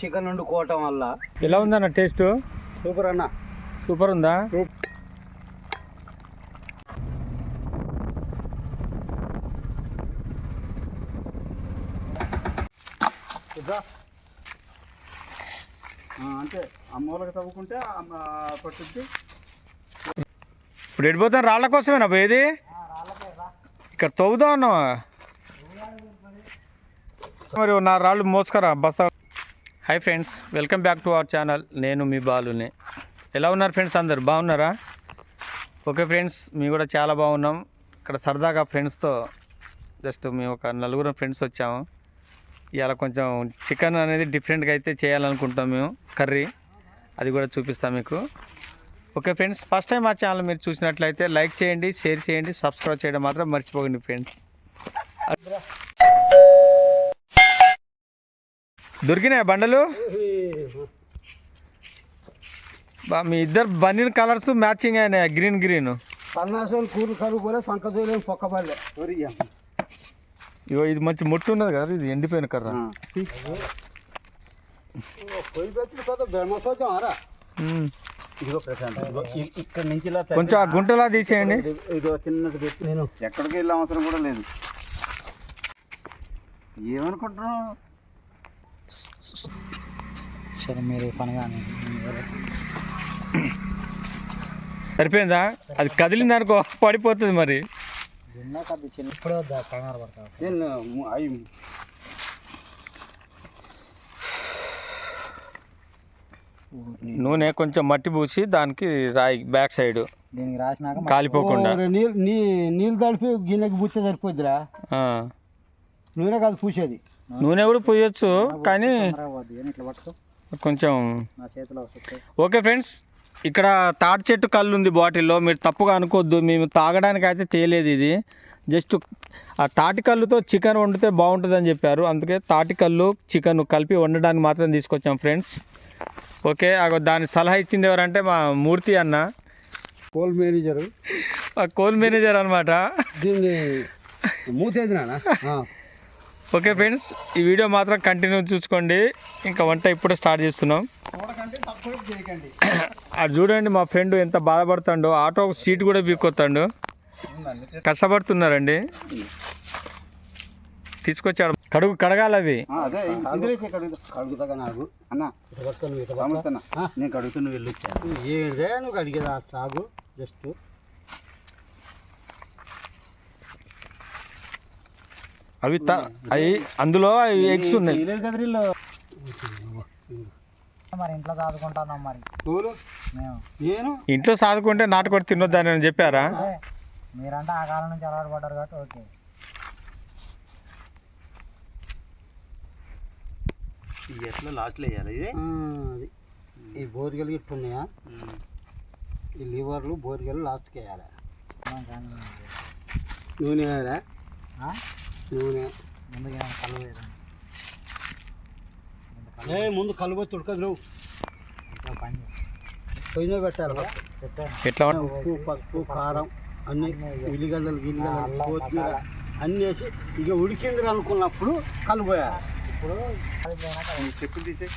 Chicken వండుకోవటం వల్ల ఎలా ఉందన్న టేస్ట్? సూపర్ అన్న. సూపర్ ఉందా? అంటే అమ్మోళ్ళకి తవ్వుకుంటే పట్టుద్ది. ఇప్పుడు ఎడిపోతాను రాళ్ళ కోసమేనా పోయేది ఇక్కడ తవ్వుదాం అన్నావా? మరి నా రాళ్ళు మోసుకరా బస్తా hi friends welcome back to our channel నేను మీ బాలుని. ఎలా ఉన్నారు ఫ్రెండ్స్ అందరు? బాగున్నారా? ఓకే ఫ్రెండ్స్ మేము కూడా చాలా బాగున్నాం. ఇక్కడ సరదాగా ఫ్రెండ్స్తో జస్ట్ మేము ఒక నలుగురు ఫ్రెండ్స్ వచ్చాము. ఇవాళ కొంచెం చికెన్ అనేది డిఫరెంట్గా అయితే చేయాలనుకుంటాం మేము. కర్రీ అది కూడా చూపిస్తాం మీకు. ఓకే ఫ్రెండ్స్ ఫస్ట్ టైం మా ఛానల్ మీరు చూసినట్లయితే లైక్ చేయండి షేర్ చేయండి సబ్స్క్రైబ్ చేయడం మాత్రం మర్చిపోకండి ఫ్రెండ్స్ దొరికినాయా బండలు? బా మీ ఇద్దరు బన్నీన్ కలర్స్ మ్యాచింగ్ అయినాయి? Green green. సన్నాసులు కూరు కరువు కూడా పొక్కబల్లే ఇగో ఇది మంచి ముట్టు ఉన్నది కదా ఇది ఎండిపోయిన కర్ర. ఇక్కడ నుంచి కొంచెం ఆ గుంటలా తీసేయండి. ఇది- చిన్నది పెట్టి. నేను ఎక్కడికి వెళ్ళే అవసరం కూడా లేదు. ఏమనుకుంటున్నావు? సరే మీరు పని కానీ సరిపోయిందా? అది కదిలింది అనుకో పడిపోతుంది మరి. ఇప్పుడే వద్దా? కంగారు నేను కొంచెం మట్టి పూసి దానికి రాయి బ్యాక్ సైడ్. దీనికి రాసినాక కాలిపోకుండా. నీళ్ళు తడిపి గిన్నెకి బుచ్చ సరిపోద్దిరా. నూనె కాదు పూసేది. నూనె కూడా పోయొచ్చు కానీ అని కొంచెం నా చేతిలో వస్తుంది. ఓకే ఫ్రెండ్స్ ఇక్కడ తాటి చెట్టు కళ్ళు ఉంది బాటిల్లో. మీరు తప్పుగా అనుకోవద్దు మేము తాగడానికి అయితే తేలేదు ఇది. జస్ట్ ఆ తాటి కళ్ళుతో చికెన్ వండితే బాగుంటుందని చెప్పారు. అందుకే తాటి కళ్ళు చికెన్ కలిపి వండడానికి మాత్రం తీసుకొచ్చాం ఫ్రెండ్స్. ఓకే అగో దాని సలహా ఇచ్చింది ఎవరంటే మా మూర్తి అన్న. పోల్ మేనేజరు కోల్ మేనేజర్ అనమాట దీన్ని మూతేది ఓకే ఫ్రెండ్స్ ఈ వీడియో మాత్రం కంటిన్యూ చూసుకోండి. ఇంకా వంట ఇప్పుడు స్టార్ట్ చేస్తున్నాం. చూడకండి సబ్స్క్రైబ్ చేయకండి అది చూడండి మా ఫ్రెండ్ ఎంత బాధపడుతాడో ఆటో సీట్ కూడా బీక్కొత్తాడు కష్టపడుతున్నారండి. తీసుకొచ్చాడు. కడుగు కడగాలి అవి. నేను కడుగుతున్న వెళ్ళొచ్చాను. ఏదే నువ్వు కడిగేది జస్ట్. అవి త- అవి అందులో ఎగ్స్ ఉన్నాయి. మరి ఇంట్లో చదువుకుంటున్నాం మరి. ఇంట్లో సాదుకుంటే నాటుకొడి తినొద్దని అని చెప్పారా? మీరంటే ఆ కాలం నుంచి అలవాటు పడ్డారు కాబట్టి ఓకే. ఎట్లా లాస్ట్లో వేయాలి ఇది? అది. ఈ బోరిగలు ఇట్టున్నాయా ఈ లివర్లు బోరిగలు లాస్ట్కి వేయాలి. నూనె వేయాలా? ఆ? నూనె. ముందుగా ఏమైనా కలువ వేయడం ఏ ముందు కలువ తుడకదు పని చేస్తాం. పొయ్యి పెట్టాలి ఎట్లా? ఉప్పు పసుపు కారం అన్ని ఉల్లిగడ్డలు గిల్లిగడ్డలు అల్లం, కొత్తిమీర. అన్నీ వేసి ఇక ఉడికింది అనుకున్నప్పుడు కలుపోయాలి ఇప్పుడు చెప్పులు తీసే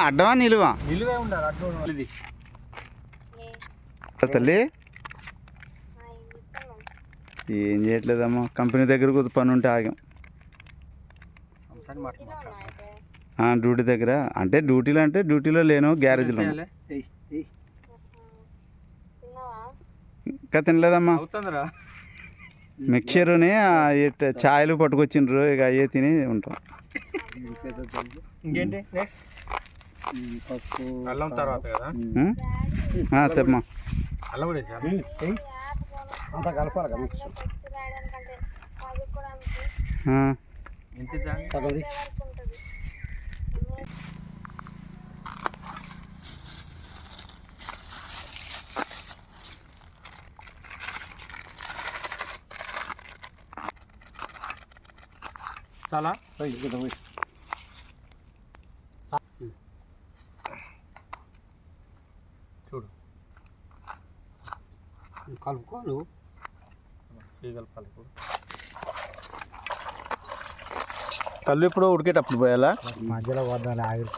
అడ్డమా నిలువా? నిలువే ఉండాలి అడ్డు తల్లి? ఏం చేయట్లేదమ్మా. కంపెనీ దగ్గరకు పని ఉంటే ఆగాం. డ్యూటీ దగ్గర. అంటే డ్యూటీలో అంటే డ్యూటీలో లేను గ్యారేజ్లో. ఇంకా తినలేదమ్మా. మిక్చరుని ఛాయలు పట్టుకొచ్చిండ్రు ఇక అయ్యే తిని ఉంటాం. ఇంకేంటి? నెక్స్ట్ అల్లం తర్వాత కదా? చెప్పమ్మా అల్లం కూడా అంత కలపాలి ఆ, ఎంత? పదది చాలా? చూడు కలుపుకో నువ్వు కలపాలి ఇప్పుడు కళ్ళు ఇప్పుడు ఉడికేటప్పుడు పోయాలా? మధ్యలో వద్దాలి ఆవిరి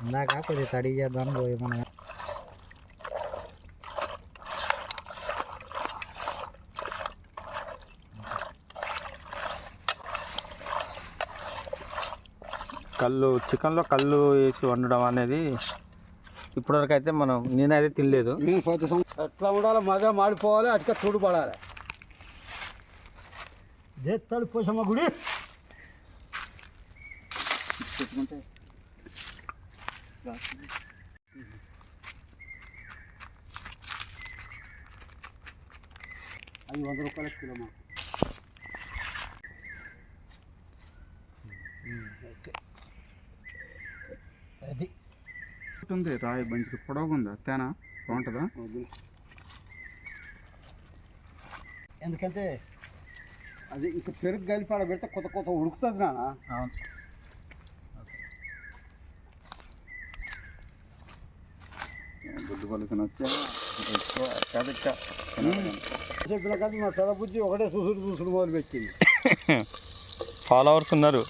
ఇందాక కొద్దిగా తడి చేద్దామని పోయి మనం కళ్ళు చికెన్లో కళ్ళు వేసి వండడం అనేది ఇప్పటివరకు అయితే మనం నేనైతే తినలేదు. ఎట్లా ఉండాలి మగ మాడిపోవాలి అటుక చూడు పడాలి చేస్తాడు పోసమ్మ గుడి. ఐదు వందల రూపాయల కిలో మాకు. ఉంది రాయి బంచి పొడవుగా ఉందా తేనా? బాగుంటుందా. ఎందుకంటే అది ఇంకా పెరుగు కలిపాడ పెడితే కొత్త కొత్త ఉడుకుతుంది నాన్న. అవును. గుడ్డు పలుకుని వచ్చా? ఎక్కువ కదక్క చెప్పిన కదా మా తల బుద్ధి ఒకటే చూసుడు చూసుడు మొదలు పెట్టింది ఫాలోవర్స్ ఉన్నారు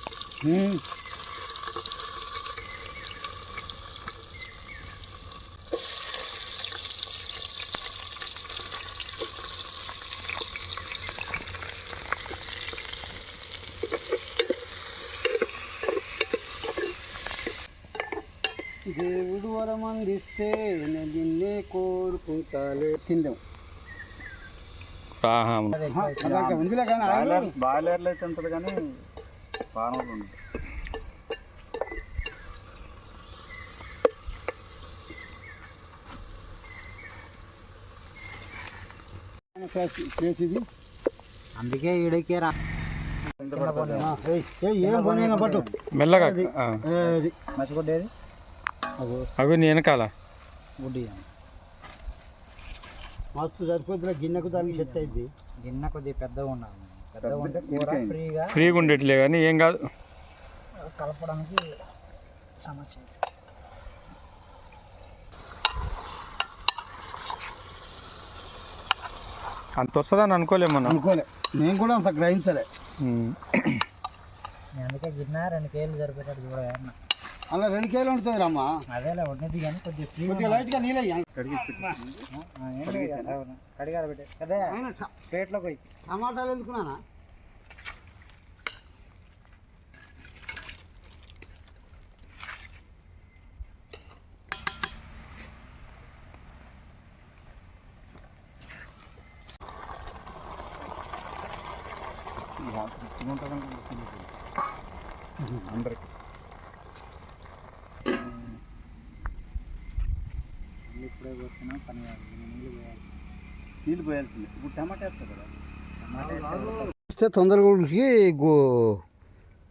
దేవుడు వరమందిస్తే నేను నిన్నే ఆహా. అలాగే ఉందిలే కానీ బాయిలర్లో అయితే ఉంటుంది కానీ ప్లేస్ ప్లేస్ ఇది అందుకే ఈడకే రా. ఏం పట్టు. మెల్లగా మర్చిపోయేది అగో అవి వెనకాల? గుడ్డి మస్తు సరిపోతుంది గిన్నెకు దానికి సెట్ అయింది. గిన్నె కొద్దిగా పెద్దగా ఉండాలి. పెద్దగా ఉంటే కూర ఫ్రీగా ఫ్రీగా ఉండేట్లే కానీ ఏం కాదు. కలపడానికి సమస్య అంత వస్తుందని అనుకోలేము మనం. అనుకోలే. నేను కూడా అంత గ్రహించలే. అందుకే గిన్నె రెండు కేజీలు సరిపోతాడు చూడ అలా రెండు కేలు ఉంటుంది రమ్మా అదేలే ఉన్నది కానీ కొద్దిగా ఫ్రీ కొద్దిగా లైట్గా నీళ్ళు కడిగాడ పెట్టే అదే ప్లేట్లో పోయి టమాటాలు ఎందుకున్నానా అందరికి ఇప్పుడే పోతున్నా పని కాదు నీళ్ళు పోయాలి. నీళ్ళు పోయాల్సింది. ఇప్పుడు టమాటా వేస్తుంది కదా. టమాటా ఇస్తే తొందరగా గూ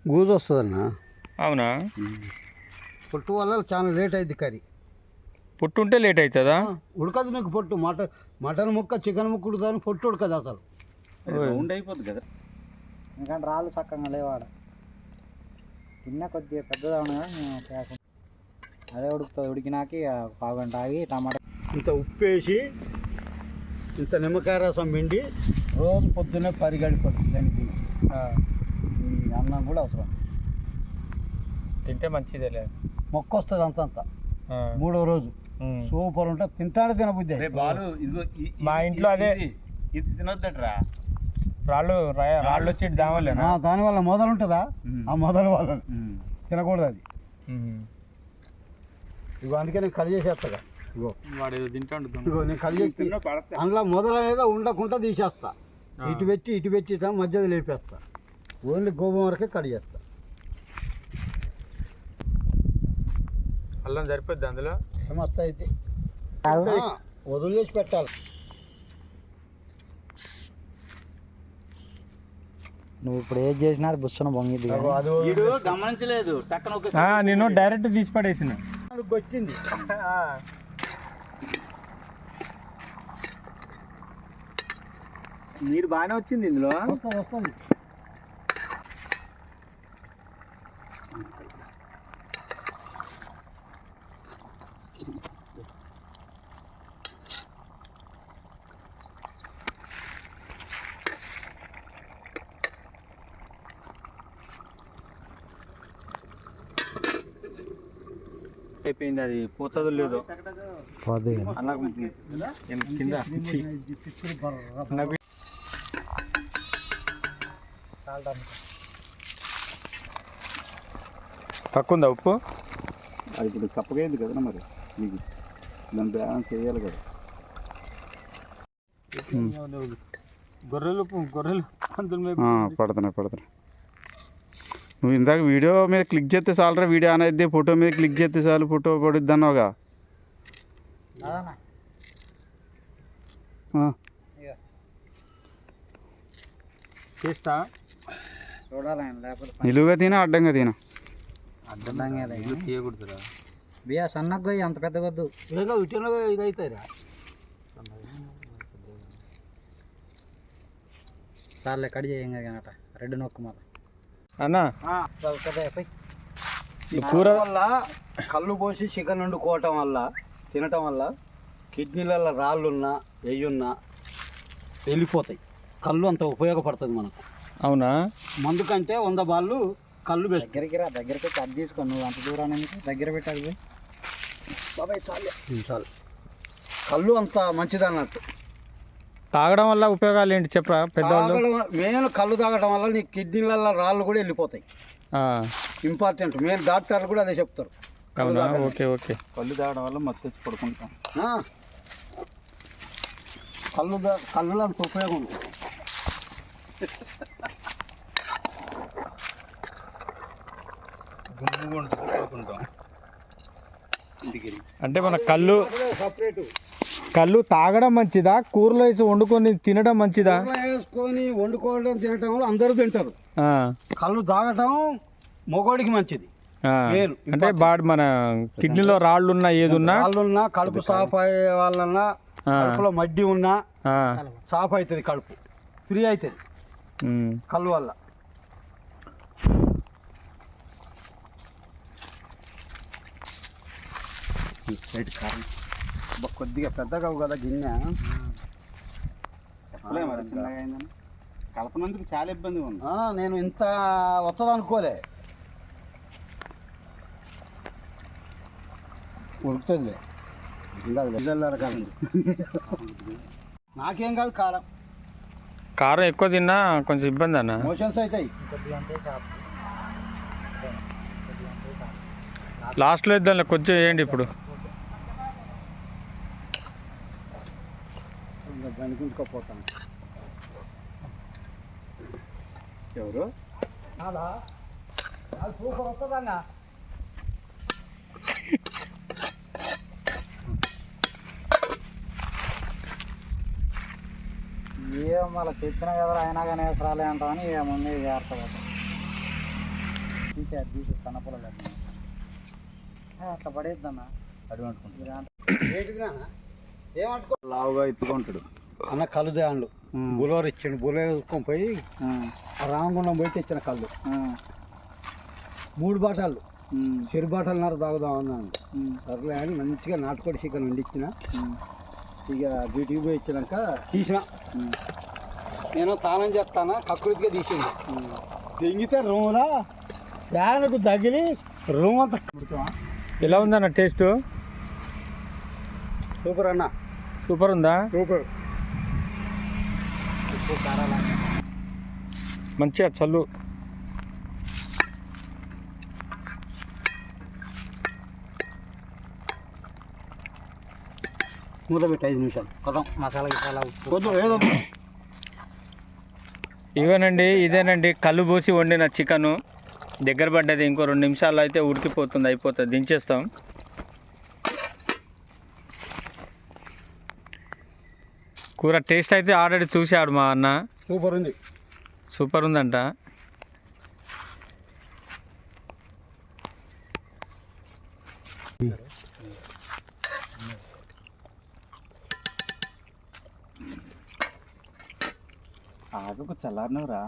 గూజు వస్తుందన్న. అవునా? పొట్టు వల్ల చాలా లేట్ అయింది కర్రీ. పుట్టు ఉంటే లేట్ అవుతుందా ఉడకదు నీకు పొట్టు. మటన్ మటన్ ముక్క చికెన్ ముక్క ఉడుకుతుంది పొట్టు ఉడకదు అసలు. రౌండ్ అయిపోద్ది కదా. ఎందుకంటే రాళ్ళు చక్కగా లేవాడ గిన్నె కొద్దిగా పెద్దదా కేక అదే ఉడుకుతుంది. ఉడికినాక పావు గంట ఆగి టమాటా ఇంత ఉప్పు వేసి ఇంత నిమ్మకాయ రసం పిండి రోజు పొద్దున్నే పరిగడిపోతుంది దానికి ఈ అన్నం కూడా అవసరం. తింటే మంచిదేలే మొక్క వస్తుంది అంతంత ఆ. మూడో రోజు. సూపర్ ఉంటుంది తింటాడు తినబుద్ధి బాలు ఇదిగో మా ఇంట్లో అదే. ఇది తినొద్దట్రా. రాళ్ళు రాళ్ళు వచ్చి దావలేనా? దానివల్ల మొదలు ఉంటుందా? ఆ మొదలు వల్ల తినకూడదు అది. ఇగో అందుకే నేను కట్ చేసేస్తా ఇగో. వాడు ఏదో తింటాడు దొంగ. ఇగో నేను కట్ చేసి అందులో మొదలు అనేది ఉండకుండా తీసేస్తా. ఇటు పెట్టి ఇటు పెట్టి మధ్యది లేపేస్తా. ఓన్లీ గోధుమ వరకే కట్ చేస్తా. అల్లం సరిపోద్ది అందులో? మస్తు అయితే. వదిలేసి పెట్టాలి. నువ్వు ఇప్పుడు ఏది చేసినా అది బుస్సున వీడు గమనించలేదు. నేను డైరెక్ట్ తీసి పడేసిన. వచ్చింది నీరు బాగానే వచ్చింది ఇందులో? వస్తుంది వస్తుంది అయిపోయింది అది పోతుందో లేదో. అలా కింద? తక్కువ ఉందా ఉప్పు? అది ఇప్పుడు చప్పగైంది కదా మరి. మీకు దాన్ని బ్యాలెన్స్ చేయాలి కదా. గొర్రెలు గొర్రెలు పడుతున్నాయి పడుతున్నాయి. నువ్వు ఇందాక వీడియో మీద క్లిక్ చేస్తే చాలరా వీడియో ఆన్ అయితే ఫోటో మీద క్లిక్ చేస్తే చాలు ఫోటో పడుద్ది అన్నావుగా. చేస్తా. నిలువుగా తిన అడ్డంగా తిన. అడ్డంగా తీయకూడదురా బియ్య సన్నగా అంత పెద్ద వద్దు. ఏదో ఇటులో ఇది అవుతాయిరా చాలే కడి చేయంగా కనట రెడ్ నొక్కు మాల అన్నా? ఈ కూర? వల్ల కళ్ళు పోసి చికెన్ వండుకోవటం వల్ల తినటం వల్ల కిడ్నీలలో రాళ్ళున్నా ఎయ్యున్నా వెళ్ళిపోతాయి. కళ్ళు అంత ఉపయోగపడుతుంది మనకు. అవునా? మందు కంటే వంద బాళ్ళు కళ్ళు బెస్ట్. దగ్గరికి రా దగ్గరికి వచ్చి అది తీసుకో నువ్వు అంత దూరాన్ని ఎందుకు? దగ్గర పెట్టాలి బాబాయ్ చాలు. చాలు. కళ్ళు అంత మంచిది అన్నట్టు తాగడం వల్ల ఉపయోగాలు ఏంటి? చెప్పరా? పెద్దవాళ్ళు? మెయిన్ కళ్ళు తాగడం వల్ల నీ కిడ్నీలలో రాళ్ళు కూడా వెళ్ళిపోతాయి. ఆ, ఇంపార్టెంట్. మెయిన్ డాక్టర్లు కూడా అదే చెప్తారు. అవునా? Okay okay. కళ్ళు తాగడం వల్ల మత్తు తెచ్చి పడుకుంటాం. ఆ. కళ్ళు కళ్ళులో అంత ఉపయోగం. అంటే మన కళ్ళు సపరేట్ కళ్ళు తాగడం మంచిదా? కూరలో వేసి వండుకొని తినడం మంచిదా? వేసుకొని వండుకోవడం తినటం వల్ల అందరూ తింటారు. కళ్ళు తాగటం మొగోడికి మంచిది. అంటే బాడీ మన కిడ్నీలో రాళ్ళు ఉన్నా ఏదున్నా? వాళ్ళున్నా కడుపు సాఫ్ అయ్యే వాళ్ళన్నా కడుపులో మడ్డి ఉన్నా సాఫ్ అవుతుంది కడుపు. ఫ్రీ అవుతుంది. కళ్ళు వల్ల. అబ్బా, కొద్దిగా పెద్దగా కదా గిన్నె. చెప్పలే మరి చిన్నగా అయిందని. కలపనందుకు చాలా ఇబ్బంది ఉంది. ఆ, నేను ఇంత వస్తుంది అనుకోలే. ఉడుకుతుందిలే నాకేం కాదు కారం. కారం ఎక్కువ తిన్నా కొంచెం ఇబ్బంది అన్న. మోషన్స్ అవుతాయి. లాస్ట్లో ఇద్దాం కొంచెం వేయండి ఇప్పుడు. ఇంకా గణించుకోపోతాను ఎవరు సూపర్ వస్తుందన్న. ఏ మళ్ళీ చెప్పినా కదా అయినా కానీ వేసరాలే అంటామని ముందే చేస్తా తీసేది తీసి సన్నపొలలు అట్లా పడేద్దన్న ఏమనుకో లావుగా ఎత్తుకుంటాడు అన్న కళ్ళు దాండ్లు బులోరు ఇచ్చాడు. బులోరు తీసుకొని పోయి ఆ. రామగుండం పోయి తెచ్చిన కళ్ళు. మూడు బాటలు. చెరు బాటలున్నర తాగుదాం అన్నాను సర్లే అని మంచిగా నాటుకోడి చికెన్ వండిచ్చిన ఇక డ్యూటీకి పోయి ఇచ్చినాక తీసిన. నేను తానం చేస్తానా? కక్కుడిగా తీసింది దింగితే రూములా? ఫ్యాన్కు తగిలి రూమ్ అంతా ఎలా ఉందన్న టేస్ట్? సూపర్ అన్న. సూపర్ ఉందా? సూపర్. మంచిగా చల్లు. మూత పెట్టి ఐదు నిమిషాలు. కొద్దాం మసాలా గిసాలా ఉప్పు. కొద్దాం ఏదో ఇవేనండి ఇదేనండి కళ్ళు పోసి వండిన చికెను. దగ్గర పడ్డది ఇంకో రెండు నిమిషాల్లో అయితే ఉడికిపోతుంది అయిపోతుంది దించేస్తాం. కూర టేస్ట్ అయితే ఆల్రెడీ చూశాడు మా అన్న. సూపర్ ఉంది. సూపర్ ఉందంట. చల్లారినవరా.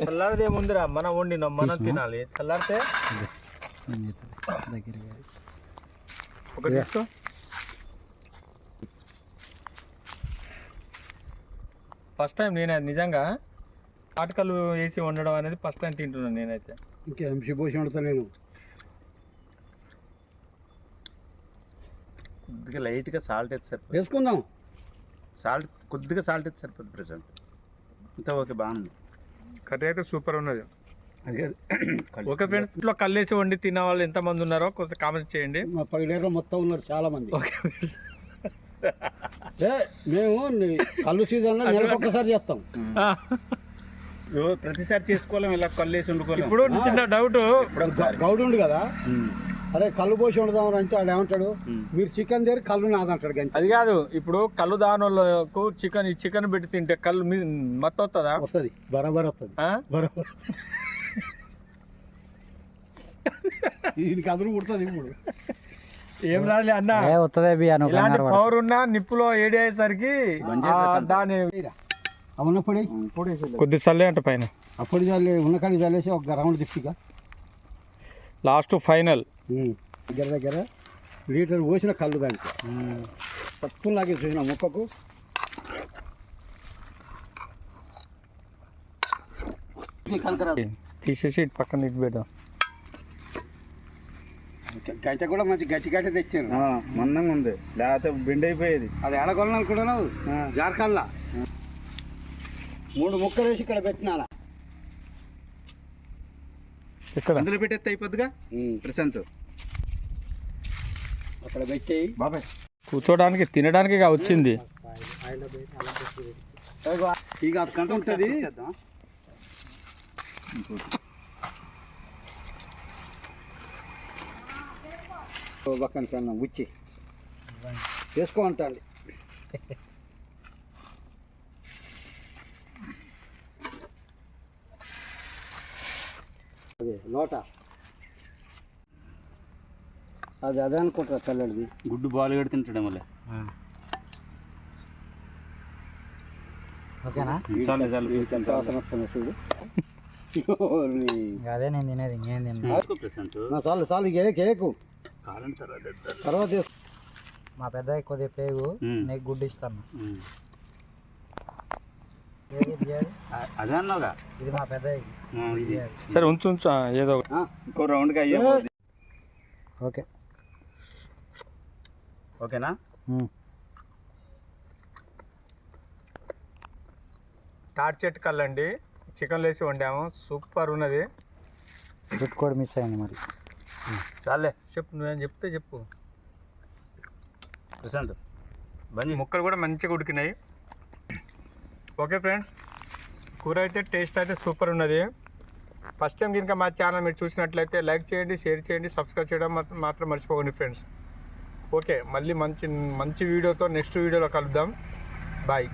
చల్లారిదే ముందురా మనం వండినాం మనం తినాలి. చల్లారితే ఒకటి తీసుకో. ఫస్ట్ టైం నేను నిజంగా ఆటకలు వేసి వండడం అనేది ఫస్ట్ టైం తింటున్నాను నేనైతే. ఇంకే శుభోషి వండుతా నేను. కొద్దిగా లైట్గా సాల్ట్ అయితే సరిపోతుంది. వేసుకుందాం. సాల్ట్ కొద్దిగా సాల్ట్ అయితే సరిపోతుంది ప్రజెంట్ అంతా ఓకే బాగుంది. కర్రీ అయితే సూపర్ ఉన్నది. ఓకే ఫ్రెండ్స్ ఇంట్లో కళ్ళేసి వండి తిన్న వాళ్ళు ఎంతమంది ఉన్నారో కొంచెం కామెంట్ చేయండి. మా పగిడేరులో మొత్తం ఉన్నారు చాలామంది. ఓకే మేము కళ్ళు సీజన్లో నెలకు ఒక్కసారి చేస్తాం. ప్రతిసారి చేసుకోలేం ఇలా కల్లేసి వండుకోలేం. ఇప్పుడు చిన్న డౌట్ గౌడు ఉండు కదా? అరే కళ్ళు పోసి వండుదాం అంటే వాడు ఏమంటాడు? మీరు చికెన్ దగ్గర కళ్ళు నాదంటాడు గంట అది కాదు ఇప్పుడు కళ్ళు దానోళ్ళకు చికెన్ చికెన్ పెట్టి తింటే కళ్ళు మీ మత్తు వస్తుందా వస్తుంది బరాబర్ వస్తుంది ఆ? బరాబర్ ఈయనకి అదురు పుడుతుంది ఇప్పుడు. ఏం రాలే అన్న. ఇలాంటి. పవర్ ఉన్నా నిప్పులో ఏడి అయ్యేసరికి బంద్ ఆ చేసేసాను. దాని అవునప్పుడు కొద్ది చల్లే అంట పైన. అప్పుడు చల్లి ఉన్న కాడికి చల్లేసి ఒక రౌండ్ తిప్పిగా లాస్ట్ ఫైనల్ దగ్గర దగ్గర లీటర్ పోసిన కళ్ళు దానికి. తక్కువ లాగే చూసిన ముక్కకు. తీసేసి ఇటు పక్కన ఇటు పెడదాం. గంట కూడా మంచి గట్టి గట్టి తెచ్చాను ఆ, మందంగా ఉంది. లేకపోతే బెండ్ అయిపోయేది అది ఎడగొలను అనుకుంటున్నావు? జార్ఖండ్లా? మూడు ముక్కలు వేసి ఇక్కడ పెట్టినారా ఇక్కడ. అందులో పెట్టేస్తే అయిపోద్దిగా? ప్రశాంత్. అక్కడ పెట్టేయి. బాబాయ్. కూర్చోడానికి తినడానికి వచ్చింది? ఇక అక్కడ ఉంటుంది. పక్కన కన్నా ఉచ్చి చేసుకో అంటాండి అదే లోట. అది అదే అనుకుంటారా తెల్లడిది. గుడ్డు బాల్ కడి తింటాడు మళ్ళీ. ఓకేనా? చాలు చాలు చూడు. అదే నేను తినేది ఇంకేం తిన్నా. చాలు చాలు ఇక కేకు. కాలం తర్వాత. మా పెద్ద కొద్దిగా పేగు. నీకు గుడ్డు ఇస్తాను. అదే అన్నావుగా? ఇది మా పెద్ద ఆ, ఇది. సరే ఉంచు ఉంచు ఏదో ఇంకో రౌండ్కి అయ్యే ఓకే. ఓకేనా? తాటి చెట్టు కల్లండి. చికెన్ వేసి వండాము. సూపర్ ఉన్నది. కూడా మిస్ అయింది మరి. చాలే చెప్పు నువ్వేం చెప్తే చెప్పు. ప్రశాంత్ చేయి. ముక్కలు కూడా మంచిగా ఉడికినాయి. ఓకే ఫ్రెండ్స్ కూర అయితే టేస్ట్ అయితే సూపర్ ఉన్నది. ఫస్ట్ టైం కనుక మా ఛానల్ మీరు చూసినట్లయితే లైక్ చేయండి షేర్ చేయండి సబ్స్క్రైబ్ చేయడం మాత్రం- మాత్రం మర్చిపోకండి ఫ్రెండ్స్. ఓకే మళ్ళీ మంచి మంచి వీడియోతో నెక్స్ట్ వీడియోలో కలుద్దాం. బాయ్